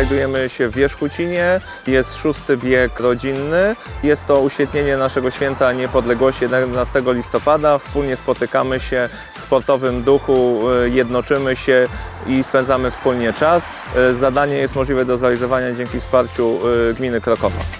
znajdujemy się w Wierzchucinie, jest szósty bieg rodzinny. Jest to uświetnienie naszego święta niepodległości 11 listopada. Wspólnie spotykamy się w sportowym duchu, y, jednoczymy się i spędzamy wspólnie czas. Y, Zadanie jest możliwe do zrealizowania dzięki wsparciu y, gminy Krokowa.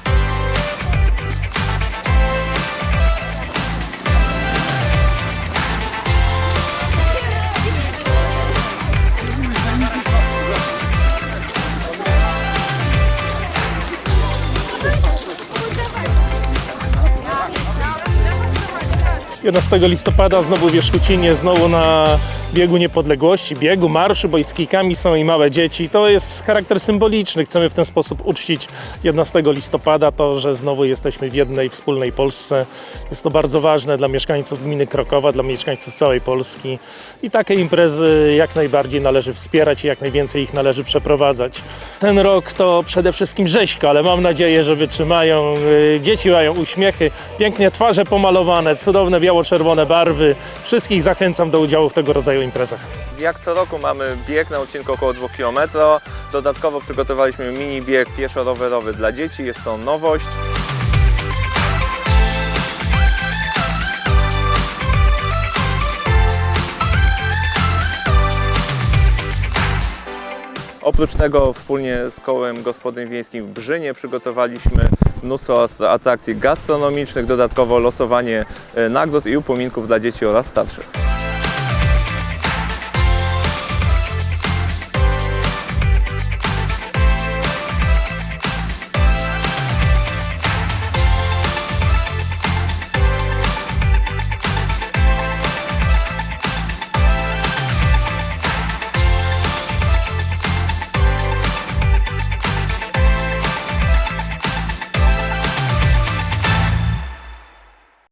11 listopada znowu w Wierzchucinie, znowu na biegu niepodległości, biegu, marszu, bo i z kijkami są i małe dzieci. To jest charakter symboliczny. Chcemy w ten sposób uczcić 11 listopada to, że znowu jesteśmy w jednej wspólnej Polsce. Jest to bardzo ważne dla mieszkańców gminy Krokowa, dla mieszkańców całej Polski i takie imprezy jak najbardziej należy wspierać i jak najwięcej ich należy przeprowadzać. Ten rok to przede wszystkim rzeźko, ale mam nadzieję, że wytrzymają. Yy, Dzieci mają uśmiechy, pięknie twarze pomalowane, cudowne biało-czerwone barwy. Wszystkich zachęcam do udziału w tego rodzaju imprezach. Jak co roku mamy bieg na odcinku około 2 km. Dodatkowo przygotowaliśmy mini bieg pieszo-rowerowy dla dzieci. Jest to nowość. Oprócz tego wspólnie z Kołem Gospodyń Wiejskich w Brzynie przygotowaliśmy mnóstwo atrakcji gastronomicznych, dodatkowo losowanie e, nagród i upominków dla dzieci oraz starszych.